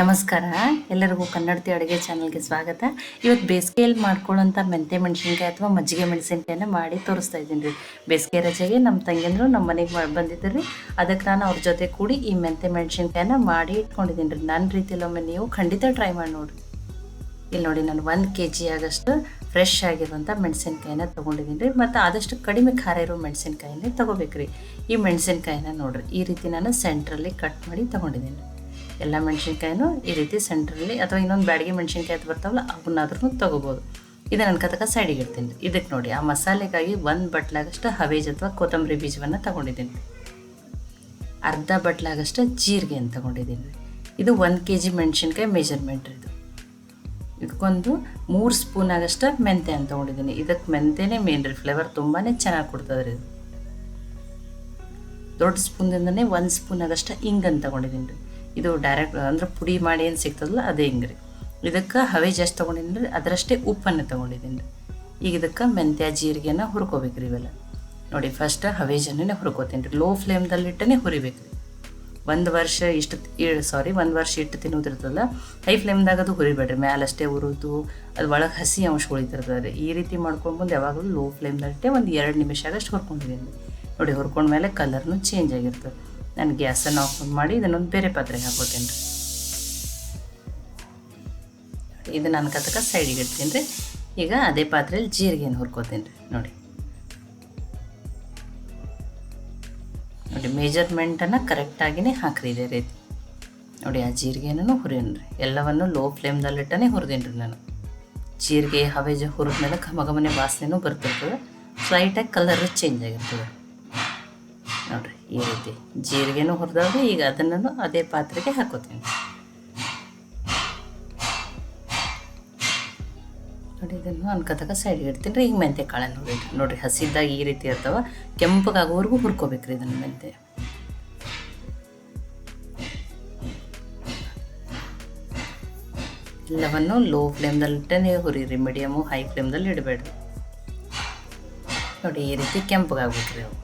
ನಮಸ್ಕಾರ. ಎಲ್ಲರಿಗೂ ಕನ್ನಡತಿ ಅಡುಗೆ ಚಾನಲ್ಗೆ ಸ್ವಾಗತ. ಇವತ್ತು ಬೇಸಿಗೆಯಲ್ಲಿ ಮಾಡ್ಕೊಳ್ಳೋಂಥ ಮೆಂತೆ ಮೆಣಸಿನ್ಕಾಯಿ ಅಥವಾ ಮಜ್ಜಿಗೆ ಮೆಣಸಿನ್ಕಾಯನ್ನ ಮಾಡಿ ತೋರಿಸ್ತಾ ಇದ್ದೀನಿ ರೀ. ಬೇಸಿಗೆ ರಜೆಗೆ ನಮ್ಮ ತಂಗಿಯಂದರು ನಮ್ಮ ಮನೆಗೆ ಬಂದಿದ್ದರು ರೀ. ಅದಕ್ಕೆ ನಾನು ಅವ್ರ ಜೊತೆ ಕೂಡಿ ಈ ಮೆಂತೆ ಮೆಣಸಿನ್ಕಾಯನ್ನ ಮಾಡಿ ಇಟ್ಕೊಂಡಿದ್ದೀನಿ ರೀ. ನನ್ನ ರೀತಿಯಲ್ಲಿ ಒಮ್ಮೆ ನೀವು ಖಂಡಿತ ಟ್ರೈ ಮಾಡಿ ನೋಡಿರಿ. ಇಲ್ಲಿ ನೋಡಿ ನಾನು ಒಂದು ಕೆ ಜಿ ಆಗಷ್ಟು ಫ್ರೆಶ್ ಆಗಿರುವಂಥ ಮೆಣಸಿನ್ಕಾಯಿನ ತೊಗೊಂಡಿದ್ದೀನಿ ರೀ. ಮತ್ತು ಆದಷ್ಟು ಕಡಿಮೆ ಖಾರ ಇರೋ ಮೆಣಸಿನ್ಕಾಯಿನೇ ತೊಗೋಬೇಕು ರೀ ಈ ಮೆಣಸಿನ್ಕಾಯಿನ ನೋಡಿರಿ. ಈ ರೀತಿ ನಾನು ಸೆಂಟ್ರಲ್ಲಿ ಕಟ್ ಮಾಡಿ ತೊಗೊಂಡಿದ್ದೀನಿ. ಎಲ್ಲ ಮೆಣಸಿನ್ಕಾಯಿನೂ ಈ ರೀತಿ ಸೆಂಟ್ರಲ್ಲಿ ಅಥವಾ ಇನ್ನೊಂದು ಬ್ಯಾಡಿಗೆ ಮೆಣಸಿನ್ಕಾಯಿ ಅಂತ ಬರ್ತಾವಲ್ಲ ಅವನ್ನಾದ್ರೂ ತೊಗೋಬೋದು. ಇದು ನನ್ನ ಕತಕ ಸೈಡಿಗೆ ಇಡ್ತೀನಿ. ಇದಕ್ಕೆ ನೋಡಿ, ಆ ಮಸಾಲೆಗಾಗಿ ಒಂದು ಬಟ್ಲಾಗಷ್ಟು ಹವೇಜ್ ಅಥವಾ ಕೊತ್ತಂಬರಿ ಬೀಜವನ್ನು ತೊಗೊಂಡಿದ್ದೀನಿ. ಅರ್ಧ ಬಟ್ಲಾಗಷ್ಟು ಜೀರಿಗೆ ಅಂತ ತೊಗೊಂಡಿದ್ದೀನಿ. ಇದು ಒಂದು ಕೆ ಜಿ ಮೆಣಸಿನ್ಕಾಯಿ ಮೆಜರ್ಮೆಂಟ್ ಇದು. ಇದಕ್ಕೊಂದು ಮೂರು ಸ್ಪೂನ್ ಆಗಷ್ಟು ಮೆಂತೆ ಅಂತ ತೊಗೊಂಡಿದ್ದೀನಿ. ಇದಕ್ಕೆ ಮೆಂತೆನೇ ಮೇನ್ ರೀ ಫ್ಲೇವರ್ ತುಂಬಾ ಚೆನ್ನಾಗಿ ಕೊಡ್ತದೆ ರೀ ಇದು. ದೊಡ್ಡ ಸ್ಪೂನ್ದಿಂದನೇ ಒಂದು ಸ್ಪೂನ್ ಆಗಷ್ಟು ಹಿಂಗನ್ನು ತೊಗೊಂಡಿದ್ದೀನಿ ರೀ. ಇದು ಡೈರೆಕ್ಟ್ ಅಂದ್ರೆ ಪುಡಿ ಮಾಡಿ ಏನು ಸಿಗ್ತದಲ್ಲ, ಅದೇ ಹಿಂಗೆ ರೀ ಇದಕ್ಕೆ ಹವೆ ಜಾಸ್ತಿ ತೊಗೊಂಡಿದ್ದೀನಿ ರೀ ಅದರಷ್ಟೇ ಉಪ್ಪನ್ನು ತೊಗೊಂಡಿದ್ದೀನಿ ರೀ ಈಗ ಇದಕ್ಕೆ ಮೆಂತ್ಯ, ಜೀರಿಗೆನ ಹುರ್ಕೋಬೇಕು ರೀ ಇವೆಲ್ಲ. ನೋಡಿ ಫಸ್ಟ್ ಹವೇಜನ್ನೇ ಹುರ್ಕೋತೀನಿ ರೀ ಲೋ ಫ್ಲೇಮ್ದಲ್ಲಿಟ್ಟನೇ ಹುರಿಬೇಕು ರೀ ಒಂದು ವರ್ಷ ಇಷ್ಟು ಸಾರಿ ಒಂದು ವರ್ಷ ಇಟ್ಟು ತಿನ್ನೋದಿರ್ತದಲ್ಲ ಹೈ ಫ್ಲೇಮ್ದಾಗ ಅದು ಹುರಿಬೇಡ್ರಿ. ಮ್ಯಾಲಷ್ಟೇ ಹುರಿದು, ಅದು ಒಳಗೆ ಹಸಿ ಅಂಶ ಉಳಿತಿರ್ತದೆ ಈ ರೀತಿ ಮಾಡ್ಕೊಂಡ್ಬಂದು ಯಾವಾಗಲೂ ಲೋ ಫ್ಲೇಮ್ದಲ್ಲಿಟ್ಟೆ ಒಂದು ಎರಡು ನಿಮಿಷ ಆಗಷ್ಟು ಹುರ್ಕೊಂಡಿದ್ದೀನಿ ನೋಡಿ, ಹುರ್ಕೊಂಡ್ಮೇಲೆ ಕಲರ್ನು ಚೇಂಜ್ ಆಗಿರ್ತದೆ. ನಾನು ಗ್ಯಾಸನ್ನು ಆಫ್ ಮಾಡಿ ಇದನ್ನೊಂದು ಬೇರೆ ಪಾತ್ರೆಗೆ ಹಾಕೋತೀನಿ ರೀ. ಇದು ನಾನು ಕತಕ ಸೈಡಿಗೆ ಇಡ್ತೀನಿ ರೀ. ಈಗ ಅದೇ ಪಾತ್ರೆಯಲ್ಲಿ ಜೀರಿಗೆನ ಹುರ್ಕೋತೀನಿ ರೀ. ನೋಡಿ. ನೋಡಿ ಮೇಜರ್ಮೆಂಟನ್ನು ಕರೆಕ್ಟಾಗಿಯೇ ಹಾಕ್ರಿ ಇದೇ ರೀತಿ. ನೋಡಿ, ಆ ಜೀರಿಗೆನೂ ಹುರಿಯೋಣ ರೀ. ಎಲ್ಲವನ್ನು ಲೋ ಫ್ಲೇಮ್ದಲ್ಲಿಟ್ಟನೇ ಹುರಿದೀನಿ ರೀ ನಾನು. ಜೀರಿಗೆ ಹವೇಜ ಹುರಿದ್ಮೇಲೆ ಘಮ ಘಮನೆ ವಾಸನೆನೂ ಬರ್ತಿರ್ತದೆ. ಸ್ಲೈಟಾಗಿ ಕಲರ್ ಚೇಂಜ್ ಆಗಿರ್ತದೆ. ನೋಡಿರಿ ಈ ರೀತಿ ಜೀರಿಗೆನೂ ಹುರಿದಾಗ ಈಗ ಅದನ್ನು ಅದೇ ಪಾತ್ರೆಗೆ ಹಾಕೋತೀನಿ. ನೋಡಿ, ಇದನ್ನು ಅನ್ಕೊತಕ ಸೈಡ್ಗೆ ಇಡ್ತೀನಿ. ರೀ ಈಗ ಮೆಂತ್ಯ ಕಾಳನ್ನು ನೋಡಿ. ನೋಡಿರಿ, ಹಸಿದಾಗ ಈ ರೀತಿ ಇರ್ತಾವ. ಕೆಂಪಗಾಗೋವರೆಗೂ ಹುರ್ಕೋಬೇಕ್ರಿ ಇದನ್ನು ಮೆಂತ್ಯ. ಎಲ್ಲವನ್ನು ಲೋ ಫ್ಲೇಮ್ದಲ್ಲಿಟ್ಟೇ ಹುರಿರಿ. ಮೀಡಿಯಮು ಹೈ ಫ್ಲೇಮ್ದಲ್ಲಿ ಇಡಬೇಡ್ರಿ. ನೋಡಿ, ಈ ರೀತಿ ಕೆಂಪಗಾಗ್ಬೇಕ್ರಿ ಅವು.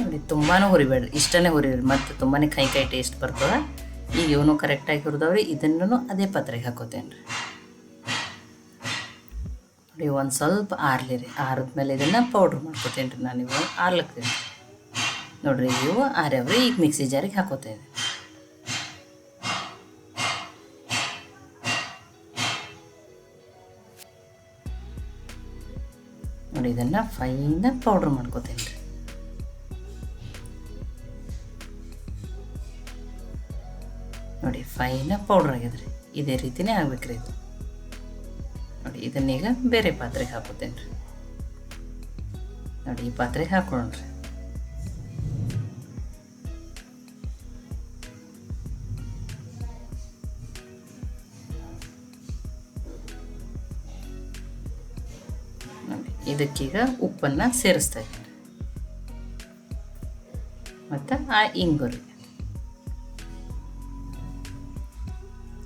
ನೋಡಿ ತುಂಬಾ ಹುರಿಬೇಡ್ರಿ. ಇಷ್ಟನೇ ಹುರಿಬೇಡ್ರಿ ಮತ್ತು ತುಂಬಾ ಕೈ ಕೈ ಟೇಸ್ಟ್ ಬರ್ತದೆ. ಈಗ ಇವನು ಕರೆಕ್ಟಾಗಿ ಹುರಿದವ್ರಿ ಇದನ್ನು ಅದೇ ಪಾತ್ರೆಗೆ ಹಾಕೋತೇನೆ ರೀ. ನೋಡಿ, ಒಂದು ಸ್ವಲ್ಪ ಆರ್ಲಿ ರೀ. ಆರಿದ್ಮೇಲೆ ಇದನ್ನು ಪೌಡ್ರ್ ಮಾಡ್ಕೋತೇನೆ ರೀ ನಾನು ಇವಾಗ ಆರ್ಲಕ್ಕೆ ನೋಡಿರಿ, ಇವು ಆರ್ಯಾವ್ರಿ, ಈಗ ಮಿಕ್ಸಿ ಜಾರಿಗೆ ಹಾಕೋತೇನೆ. ನೋಡಿ, ಇದನ್ನು ಫೈನಾಗಿ ಪೌಡ್ರ್ ಮಾಡ್ಕೋತೇನೆ. ರೀ ನೋಡಿ ಫೈನಾಗಿ ಪೌಡ್ರ್ ಆಗ್ಯದ್ರಿ ಇದೇ ರೀತಿನೇ ಆಗ್ಬೇಕ್ರಿ ಇದು. ನೋಡಿ, ಇದನ್ನೀಗ ಬೇರೆ ಪಾತ್ರೆಗೆ ಹಾಕೋತೇನೆ ರೀ ನೋಡಿ, ಈ ಪಾತ್ರೆಗೆ ಹಾಕೊಳ್ಳೋಣ್ರಿ ಇದಕ್ಕೀಗ ಉಪ್ಪನ್ನು ಸೇರಿಸ್ತಾ ಇದ್ದೀನಿ ಮತ್ತು ಆ ಇಂಗುರಿ.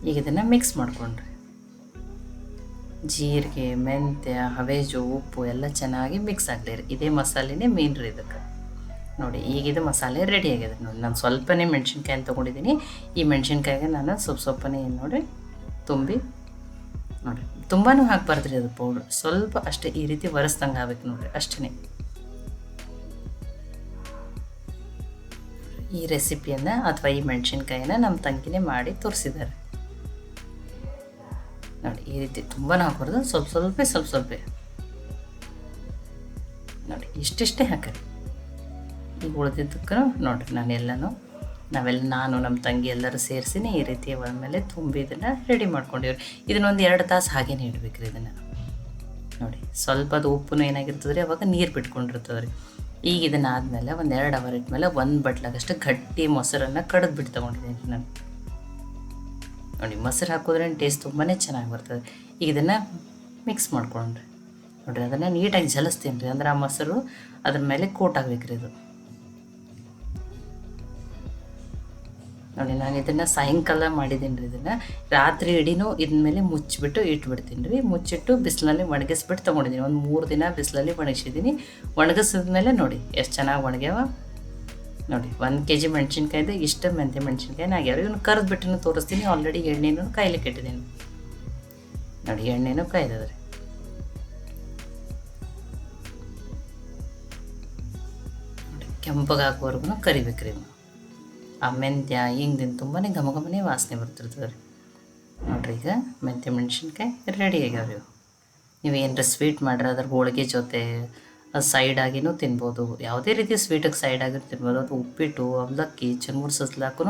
ಈಗ ಇದನ್ನು ಮಿಕ್ಸ್ ಮಾಡಿಕೊಂಡ್ರೆ. ಜೀರಿಗೆ, ಮೆಂತ್ಯ, ಹವೇಜು, ಉಪ್ಪು ಎಲ್ಲ ಚೆನ್ನಾಗಿ ಮಿಕ್ಸ್ ಆಗಲಿ. ಇದೇ ಮಸಾಲೆನೇ ಮೇನ್ ರೀ ಇದಕ್ಕೆ. ನೋಡಿ, ಈಗ ಮಸಾಲೆ ರೆಡಿ ಆಗಿದೆ. ನೋಡಿ, ನಾನು ಸ್ವಲ್ಪನೇ ಮೆಣಸಿನ್ಕಾಯಿ ತೊಗೊಂಡಿದ್ದೀನಿ. ಈ ಮೆಣಸಿನ್ಕಾಯಿಗೆ ನಾನು ಸ್ವಲ್ಪ ಸ್ವಲ್ಪನೇ ನೋಡಿ, ತುಂಬಿ ನೋಡಿ. ತುಂಬಾ ಹಾಕ್ಬಾರ್ದ್ರಿ ಅದು ಪೌಡ್ರ್ ಸ್ವಲ್ಪ ಅಷ್ಟೇ ಈ ರೀತಿ ಒರೆಸ್ದಂಗೆ ಆಗ್ಬೇಕು ನೋಡ್ರಿ ಅಷ್ಟೇ ಈ ರೆಸಿಪಿಯನ್ನ ಅಥವಾ ಈ ಮೆಣಸಿನ್ಕಾಯಿನ ನಮ್ಮ ತಂಗಿನೇ ಮಾಡಿ ತೋರಿಸಿದ್ದಾರೆ ನೋಡಿ, ಈ ರೀತಿ ತುಂಬಾ ಹಾಕ್ಬಾರ್ದು ಸ್ವಲ್ಪ ಸ್ವಲ್ಪ ಸ್ವಲ್ಪ ಸ್ವಲ್ಪ. ನೋಡಿ, ಇಷ್ಟಿಷ್ಟೇ ಹಾಕಿರಿ. ಈಗ ಉಳಿದಿದ್ದಕ್ಕೂ ನೋಡಿರಿ ನಾನು ಎಲ್ಲನೂ ನಾವೆಲ್ಲ ನಾನು ನಮ್ಮ ತಂಗಿ ಎಲ್ಲರೂ ಸೇರಿಸಿನೇ ಈ ರೀತಿ ಮೇಲೆ ತುಂಬಿ ಇದನ್ನು ರೆಡಿ ಮಾಡ್ಕೊಂಡಿವ್ರಿ. ಇದನ್ನೊಂದು ಎರಡು ತಾಸು ಹಾಗೇನೆ ಇಡ್ಬೇಕ್ರಿ ಇದನ್ನು. ನೋಡಿ ಸ್ವಲ್ಪ ಅದು ಉಪ್ಪು ಏನಾಗಿರ್ತದೆ ರೀ ಅವಾಗ ನೀರು ಬಿಟ್ಕೊಂಡಿರ್ತದೆ ರೀ ಈಗ ಇದನ್ನು ಆದಮೇಲೆ ಒಂದು ಎರಡು ಅವರ್ ಇಟ್ಮೇಲೆ ಒಂದು ಬಟ್ಲಾಗಷ್ಟು ಗಟ್ಟಿ ಮೊಸರನ್ನು ಕಡ್ದು ಬಿಟ್ಟು ತೊಗೊಂಡಿದ್ದೀನಿ ನಾನು. ನೋಡಿ, ಮೊಸರು ಹಾಕೋದ್ರೆ ಟೇಸ್ಟ್ ತುಂಬಾ ಚೆನ್ನಾಗಿ ಬರ್ತದೆ. ಈಗ ಇದನ್ನು ಮಿಕ್ಸ್ ಮಾಡ್ಕೊಂಡ್ರಿ. ನೋಡಿರಿ, ಅದನ್ನು ನೀಟಾಗಿ ಜಲಿಸ್ತೀನಿ ರೀ ಅಂದ್ರೆ ಆ ಮೊಸರು ಅದ್ರ ಮೇಲೆ ಕೋಟ್ ಆಗ್ಬೇಕ್ರಿ ಇದು. ನೋಡಿ, ನಾನು ಇದನ್ನು ಸಾಯಂಕಾಲ ಮಾಡಿದ್ದೀನಿ ರೀ ಇದನ್ನು. ರಾತ್ರಿ ಇಡೀನೂ ಇದ್ಮೇಲೆ ಮುಚ್ಚಿಬಿಟ್ಟು ಇಟ್ಬಿಡ್ತೀನಿ ರೀ ಮುಚ್ಚಿಟ್ಟು ಬಿಸಿಲಲ್ಲಿ ಒಣಗಿಸ್ಬಿಟ್ಟು ತೊಗೊಂಡಿದ್ದೀನಿ ಒಂದು ಮೂರು ದಿನ ಬಿಸಿಲಲ್ಲಿ ಒಣಗಿಸಿದ್ದೀನಿ ಒಣಗಿಸಿದ ಮೇಲೆ ನೋಡಿ, ಎಷ್ಟು ಚೆನ್ನಾಗಿ ಒಣಗ್ಯಾವ. ನೋಡಿ, ಒಂದು ಕೆ ಜಿ ಮೆಣಸಿನ್ಕಾಯ್ದು, ಇಷ್ಟು ಮೆಂತೆ ಮೆಣಸಿನ್ಕಾಯಿ ಆಗ್ಯಾವ. ಇವನು ಕರೆದ್ಬಿಟ್ಟು ತೋರಿಸ್ತೀನಿ. ಆಲ್ರೆಡಿ ಎಣ್ಣೆನೂ ಕಾಯ್ಲಿಕ್ಕೆ ಇಟ್ಟಿದ್ದೀನಿ ನೋಡಿ, ಎಣ್ಣೆನೂ ಕಾಯ್ದದ್ರಿ. ಕೆಂಪಗಾಗುವವರೆಗೂ ಕರಿಬೇಕ್ರಿ ಇವ್ನ. ಆ ಮೆಂತ್ಯ ಹಿಂಗ್ದಿನ ತುಂಬಾ ಘಮ ಘಮನೇ ವಾಸನೆ ಬರ್ತಿರ್ತದೆ ರೀ. ನೋಡ್ರಿ ಈಗ ಮೆಂತ್ಯ, ಮೆಣಸಿನ್ಕಾಯಿ ರೆಡಿ ಆಗ್ಯಾವ ಇವು. ನೀವು ಏನರ ಸ್ವೀಟ್ ಮಾಡ್ರೆ, ಅದ್ರ ಹೋಳಿಗೆ ಜೊತೆ ಸೈಡ್ ಆಗಿನೂ ತಿನ್ಬೋದು. ಯಾವುದೇ ರೀತಿ ಸ್ವೀಟಿಗೆ ಆಗಿ ತಿನ್ಬೋದು. ಅದು ಉಪ್ಪಿಟ್ಟು, ಅವಲಕ್ಕಿ ಚುನ್ಮುರ್ ಸಸ್ಲಾಕೂ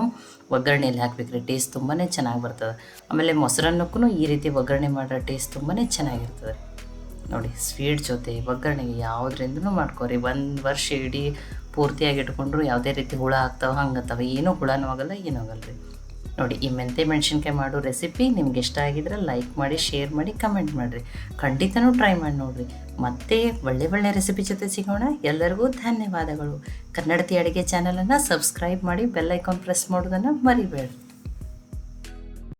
ಒಗ್ಗರಣೆಯಲ್ಲಿ ಹಾಕ್ಬೇಕ್ರಿ. ಟೇಸ್ಟ್ ತುಂಬಾ ಚೆನ್ನಾಗಿ ಬರ್ತದೆ. ಆಮೇಲೆ ಮೊಸರನ್ನಕ್ಕೂ ಈ ರೀತಿ ಒಗ್ಗರಣೆ ಮಾಡ್ರೆ ಟೇಸ್ಟ್ ತುಂಬಾ ಚೆನ್ನಾಗಿರ್ತದೆ ನೋಡಿ ಸ್ವೀಟ್ ಜೊತೆ ಒಗ್ಗರಣೆಗೆ ಯಾವುದ್ರಿಂದನೂ ಮಾಡ್ಕೋರಿ. ಒಂದು ವರ್ಷ ಇಡೀ ಪೂರ್ತಿಯಾಗಿ ಇಟ್ಕೊಂಡ್ರು ಯಾವುದೇ ರೀತಿ ಹುಳ ಆಗ್ತಾವೆ ಹಂಗತ್ತವೆ ಏನೂ ಹುಳನೂ ಆಗಲ್ಲ, ಏನೂ ಆಗಲ್ಲ ರೀ. ನೋಡಿ, ಈ ಮೆಂತೆ ಮೆಣಸಿನ್ಕಾಯಿ ಮಾಡೋ ರೆಸಿಪಿ ನಿಮ್ಗೆ ಇಷ್ಟ ಆಗಿದ್ರೆ ಲೈಕ್ ಮಾಡಿ, ಶೇರ್ ಮಾಡಿ, ಕಮೆಂಟ್ ಮಾಡಿರಿ. ಖಂಡಿತನೂ ಟ್ರೈ ಮಾಡಿ ನೋಡಿರಿ. ಮತ್ತೆ ಒಳ್ಳೆ ಒಳ್ಳೆ ರೆಸಿಪಿ ಜೊತೆ ಸಿಗೋಣ. ಎಲ್ಲರಿಗೂ ಧನ್ಯವಾದಗಳು. ಕನ್ನಡತಿ ಅಡುಗೆ ಚಾನಲನ್ನು ಸಬ್ಸ್ಕ್ರೈಬ್ ಮಾಡಿ ಬೆಲ್ಲೈಕಾನ್ ಪ್ರೆಸ್ ಮಾಡೋದನ್ನು ಮರಿಬೇಡ್ರಿ